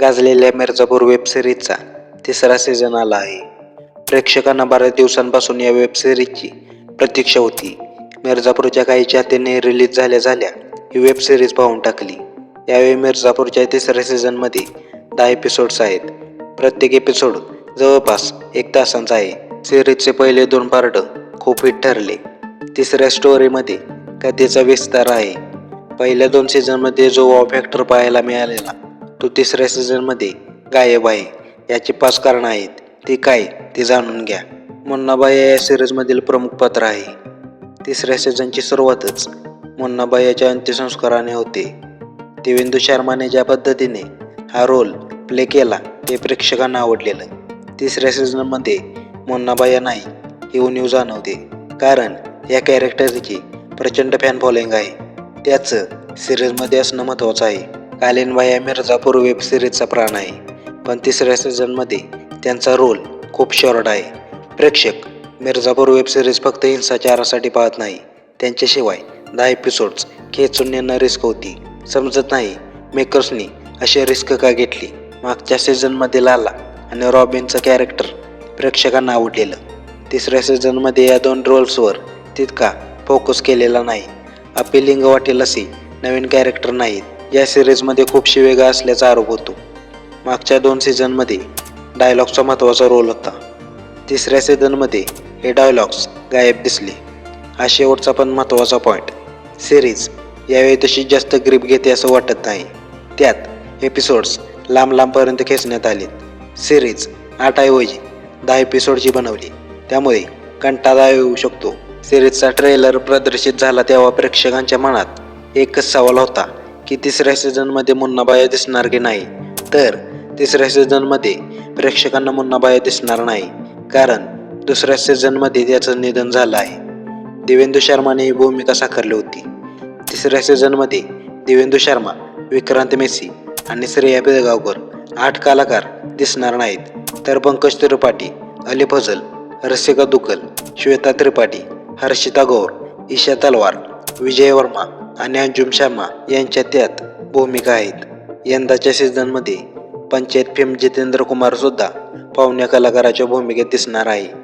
गाजलेल्या मिर्झापूर वेब सिरीजचा तिसरा सीझन आला आहे. प्रेक्षकांना बऱ्याच दिवसांपासून या वेब सिरीजची प्रतीक्षा होती. मिर्झापूरच्या काही चाहत्यांनी रिलीज झाल्या झाल्या ही वेब सिरीज पाहून टाकली. यावेळी मिर्झापूरच्या तिसऱ्या सीझनमध्ये दहा एपिसोड्स आहेत. प्रत्येक एपिसोड जवळपास एक तासांचा आहे. सिरीजचे पहिले दोन पार्ट खूप हिट ठरले. तिसऱ्या स्टोरीमध्ये कथेचा विस्तार आहे. पहिल्या दोन सीझनमध्ये जो वॉ फॅक्टर पाहायला मिळालेला तो तिसऱ्या सीझनमध्ये गायब आहे. याची पाच कारणं आहेत. ती काय ते जाणून घ्या. मुन्नाबाई या सिरीजमधील प्रमुख पात्र आहे. तिसऱ्या सीझनची सुरुवातच मुन्नाबायाच्या अंत्यसंस्काराने होते. देवेंदू शर्माने ज्या पद्धतीने हा रोल प्ले केला ते प्रेक्षकांना आवडलेलं. तिसऱ्या सीझनमध्ये मुन्नाबाई नाही ही उणीव जाणवते. कारण या कॅरेक्टरची प्रचंड फॅन फॉलोईंग आहे. त्याचं सिरीजमध्ये असणं महत्त्वाचं आहे. कालीनबाई या मिर्झापूर वेब सिरीजचा प्राण आहे. पण तिसऱ्या सीझनमध्ये त्यांचा रोल खूप शॉर्ट आहे. प्रेक्षक मिर्झापूर वेब सिरीज फक्त हिंसाचारासाठी पाहत नाही. त्यांच्याशिवाय दहा एपिसोड्स खेचून नेणं रिस्क होती. समजत नाही मेकर्सनी अशी रिस्क का घेतली? मागच्या सीझनमध्ये लाला आणि रॉबिनचं कॅरेक्टर प्रेक्षकांना आवडलेलं. तिसऱ्या सीझनमध्ये या दोन रोल्सवर तितका फोकस केलेला नाही. अपिलिंग वाटेल असे नवीन कॅरेक्टर नाहीत. या सिरीजमध्ये खूपशी वेगळा असल्याचा आरोप होतो. मागच्या दोन सीझनमध्ये डायलॉग्सचा महत्त्वाचा रोल होता. तिसऱ्या सीझनमध्ये हे डायलॉग्स गायब दिसले. हा शेवटचा पण महत्त्वाचा पॉईंट सिरीज यावेळी तशी जास्त ग्रीप घेते असं वाटत नाही. त्यात एपिसोड्स लांब लांबपर्यंत खेचण्यात आलेत सिरीज आठऐवजी दहा एपिसोडची बनवली. त्यामुळे कंटाळा येऊ शकतो. सिरीजचा ट्रेलर प्रदर्शित झाला तेव्हा प्रेक्षकांच्या मनात एकच सवाल होता. की तिसऱ्या सीझनमध्ये मुन्नाबाया दिसणार की नाही? तर तिसऱ्या सीझनमध्ये प्रेक्षकांना मुन्नाबाया दिसणार नाही कारण दुसऱ्या सीझनमध्ये त्याचं निधन झालं आहे. देवेंदू शर्माने ही भूमिका साकारली होती. तिसऱ्या सीझनमध्ये देवेंदू शर्मा विक्रांत मेसी आणि श्रेया बेळगावकर आठ कलाकार दिसणार नाहीत. तर पंकज त्रिपाठी अली फजल रसिका दुकल श्वेता त्रिपाठी हर्षिता गौर ईशा तलवार विजय वर्मा आणि अंजुम शर्मा यांच्या त्यात भूमिका आहेत. यंदाच्या सीझनमध्ये पंचायत फेम जितेंद्र कुमार सुद्धा पाहुण्या कलाकाराच्या भूमिकेत दिसणार आहे.